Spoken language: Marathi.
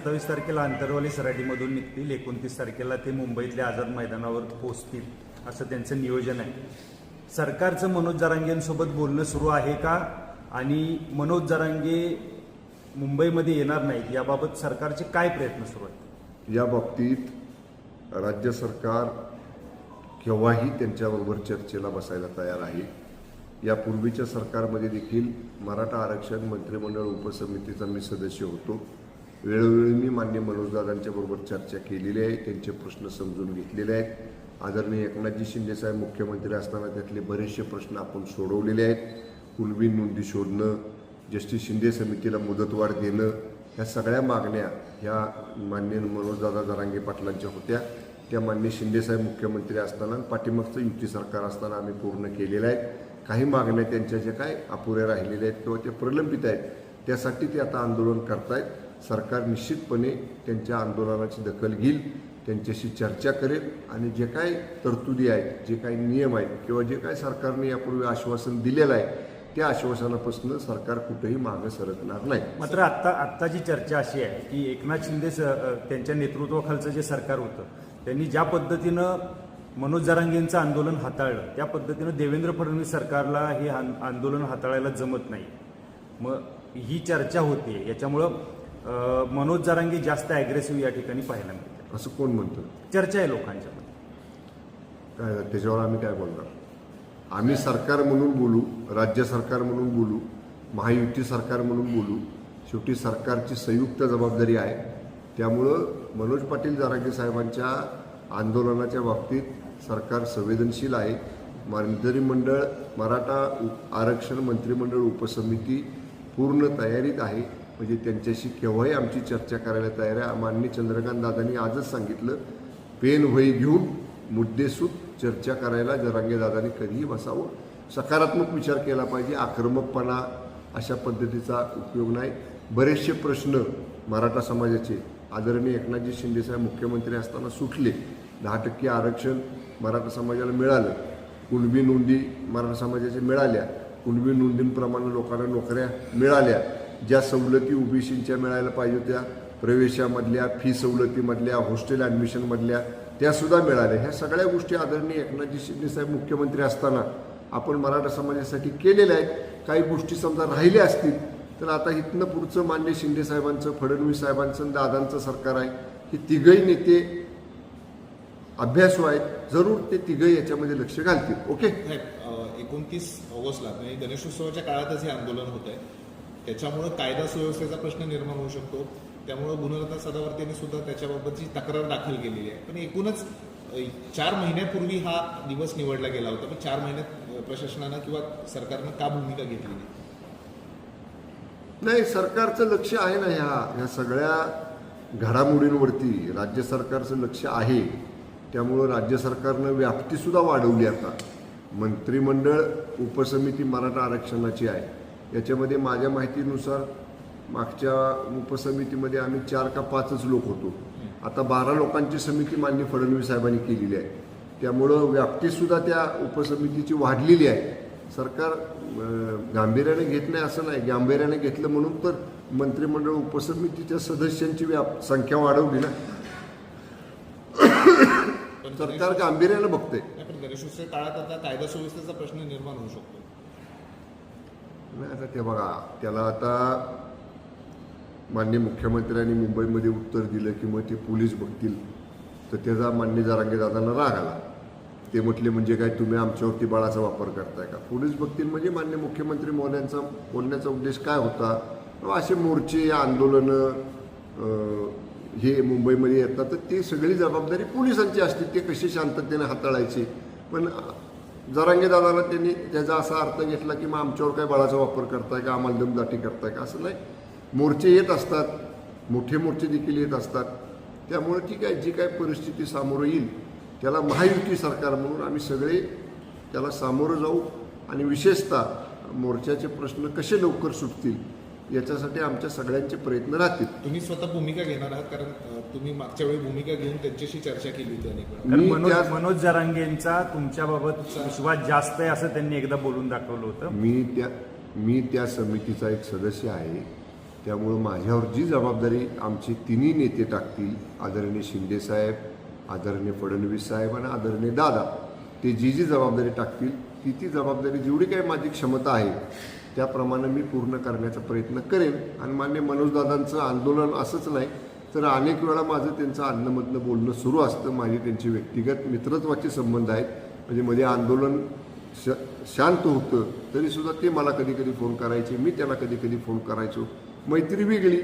सत्तावीस तारखेला आंतरवाली सराटीमधून निघतील एकोणतीस तारखेला ते मुंबईतल्या आझाद मैदानावर पोहोचतील असं त्यांचं नियोजन आहे. सरकारचं मनोज जरांगेंसोबत बोलणं सुरू आहे का? आणि मनोज जरांगे मुंबईमध्ये येणार नाहीत याबाबत सरकारचे काय प्रयत्न सुरू आहेत? या बाबतीत राज्य सरकार केव्हाही त्यांच्याबरोबर चर्चेला बसायला तयार आहे. यापूर्वीच्या सरकारमध्ये देखील मराठा आरक्षण मंत्रिमंडळ उपसमितीचा मी सदस्य होतो. वेळोवेळी मी मान्य मनोजदादांच्या बरोबर चर्चा केलेली आहे त्यांचे प्रश्न समजून घेतलेले आहेत. आदरणीय एकनाथजी शिंदेसाहेब मुख्यमंत्री असताना त्यातले बरेचसे प्रश्न आपण सोडवलेले आहेत. कुलबी नोंदी शोधणं जस्टिस शिंदे समितीला मुदतवाढ देणं ह्या सगळ्या मागण्या ह्या मान्य मनोजदादा जरांगे पाटलांच्या होत्या. त्या मान्य शिंदेसाहेब मुख्यमंत्री असताना पाठीमागचं युती सरकार असताना आम्ही पूर्ण केलेलं आहे. काही मागण्या त्यांच्या ज्या काय अपुऱ्या राहिलेल्या आहेत किंवा त्या प्रलंबित आहेत त्यासाठी ते आता आंदोलन करतायत. सरकार निश्चितपणे त्यांच्या आंदोलनाची दखल घेईल त्यांच्याशी चर्चा करेल आणि जे काय तरतुदी आहेत जे काही नियम आहेत किंवा जे काय सरकारने यापूर्वी आश्वासन दिलेलं आहे त्या आश्वासनापासून सरकार कुठेही मागं सरकणार नाही. मात्र आत्ता आत्ताची चर्चा अशी आहे की एकनाथ शिंदे त्यांच्या नेतृत्वाखालचं जे सरकार होतं त्यांनी ज्या पद्धतीनं मनोज जरांगेंचं आंदोलन हाताळलं त्या पद्धतीनं देवेंद्र फडणवीस सरकारला हे आंदोलन हाताळायला जमत नाही. मग ही चर्चा होते याच्यामुळं मनोज जरांगे जास्त ॲग्रेसिव्ह या ठिकाणी पाहायला मिळते. असं कोण म्हणतं? चर्चा आहे लोकांच्या मध्ये काय त्याच्यावर आम्ही काय बोलणार? आम्ही सरकार म्हणून बोलू राज्य सरकार म्हणून बोलू महायुती सरकार म्हणून बोलू शेवटी सरकारची संयुक्त जबाबदारी आहे. त्यामुळं मनोज पाटील जरांगे साहेबांच्या आंदोलनाच्या बाबतीत सरकार संवेदनशील आहे. मंत्रिमंडळ मराठा उ- आरक्षण मंत्रिमंडळ उपसमिती पूर्ण तयारीत आहे. म्हणजे त्यांच्याशी केव्हाही आमची चर्चा करायला तयार आहे. माननीय चंद्रकांत दादांनी आजच सांगितलं पेन वही घेऊन मुद्देसूद चर्चा करायला जरांगे दादांनी कधीही बसावं. सकारात्मक विचार केला पाहिजे. आक्रमकपणा अशा पद्धतीचा उपयोग नाही. बरेचसे प्रश्न मराठा समाजाचे आदरणीय एकनाथजी शिंदेसाहेब मुख्यमंत्री असताना सुटले. दहा टक्के आरक्षण मराठा समाजाला मिळालं. कुणबी नोंदी मराठा समाजाच्या मिळाल्या. कुणबी नोंदींप्रमाणे लोकांना नोकऱ्या मिळाल्या. ज्या सवलती ओबीसींच्या मिळायला पाहिजे होत्या प्रवेशामधल्या फी सवलतीमधल्या हॉस्टेल ॲडमिशनमधल्या त्यासुद्धा मिळाल्या. ह्या सगळ्या गोष्टी आदरणीय एकनाथजी शिंदेसाहेब मुख्यमंत्री असताना आपण मराठा समाजासाठी केलेल्या आहेत. काही गोष्टी समजा राहिल्या असतील तर आता इथनं पुढचं मान्य शिंदेसाहेबांचं फडणवीस साहेबांचं आणि दादांचं सरकार आहे. हे तिघही नेते अभ्यासू आहेत. जरूर ते तिघही याच्यामध्ये लक्ष घालतील. ओके? एकोणतीस ऑगस्टला म्हणजे गणेशोत्सवाच्या काळातच हे आंदोलन होत आहे त्याच्यामुळं कायदा सुव्यवस्थेचा प्रश्न निर्माण होऊ शकतो. त्यामुळं गुणरत्न सदावर्ती यांनी सुद्धा त्याच्याबाबतची तक्रार दाखल केलेली आहे. पण एकूणच चार महिन्यापूर्वी हा दिवस निवडला गेला होता. पण चार महिन्यात प्रशासनानं किंवा सरकारनं का भूमिका घेतली नाही? नाही सरकारचं लक्ष आहे ना ह्या ह्या सगळ्या घडामोडींवरती. राज्य सरकारचं लक्ष आहे. त्यामुळं राज्य सरकारनं व्याप्तीसुद्धा वाढवली आता. मंत्रिमंडळ उपसमिती मराठा आरक्षणाची आहे. याच्यामध्ये माझ्या माहितीनुसार मागच्या उपसमितीमध्ये आम्ही चार का पाचच लोक होतो. आता बारा लोकांची समिती मान्य फडणवीस साहेबांनी केलेली आहे. त्यामुळं व्याप्तीसुद्धा त्या उपसमितीची वाढलेली आहे. सरकार गांभीर्याने घेत नाही असं नाही. गांभीर्याने घेतलं म्हणून तर मंत्रिमंडळ उपसमितीच्या सदस्यांची व्याप संख्या वाढवली ना. सरकार गांभीर्यानं गणेशोत्सव काळात आता कायदा सुव्यवस्थेचा प्रश्न निर्माण होऊ शकतो. नाही आता ते बघा त्याला आता मान्य मुख्यमंत्र्यांनी मुंबईमध्ये उत्तर दिलं की मग ते पोलीस बघतील. तर त्याचा मान्य जारांगे दादांना राग आला. ते म्हटले म्हणजे काय तुम्ही आमच्यावरती बाळाचा वापर करताय का? पोलीस बघतील म्हणजे मान्य मुख्यमंत्री महोदयांचा बोलण्याचा उद्देश काय होता? असे मोर्चे आंदोलनं हे मुंबईमध्ये येतात तर ती सगळी जबाबदारी पोलिसांची असते. ते कशी शांततेने हाताळायचे? पण दादाला त्यांनी त्याचा असा अर्थ घेतला की मग आमच्यावर काय बळाचा वापर करताय का? आम्हाला दमदाटी करताय का? असं नाही. मोर्चे येत असतात. मोठे मोर्चे देखील येत असतात. त्यामुळे ठीक आहे जी काय परिस्थिती सामोरं येईल त्याला महायुती सरकार म्हणून आम्ही सगळे त्याला सामोरं जाऊ आणि विशेषतः मोर्चाचे प्रश्न कसे लवकर सुटतील याच्यासाठी आमच्या सगळ्यांचे प्रयत्न राहतील. तुम्ही स्वतः भूमिका घेणार आहात कारण तुम्ही मागच्या वेळी भूमिका घेऊन त्यांच्याशी चर्चा केली होती अनेक वेळा. मी मनोज त्या- मनोज जरांगेंचा तुमच्याबाबत विश्वास जास्त आहे असं त्यांनी एकदा बोलून दाखवलं होतं. मी त्या मी त्या समितीचा एक सदस्य आहे. त्यामुळं माझ्यावर जी जबाबदारी आमचे तिन्ही नेते टाकतील आदरणीय शिंदेसाहेब आदरणीय फडणवीस साहेब आणि आदरणीय दादा ते जी जी जबाबदारी टाकतील ती ती जबाबदारी जेवढी काही माझी क्षमता आहे त्याप्रमाणे मी पूर्ण करण्याचा प्रयत्न करेन. आणि मान्य मनोजदादांचं आंदोलन असंच नाही तर अनेक वेळा माझं त्यांचं अन्नमधनं बोलणं सुरू असतं. माझे त्यांचे व्यक्तिगत मित्रत्वाचे संबंध आहेत. म्हणजे मध्ये आंदोलन श शांत होतं तरीसुद्धा ते मला कधी कधी फोन करायचे मी त्याला कधी कधी फोन करायचो. मैत्री वेगळी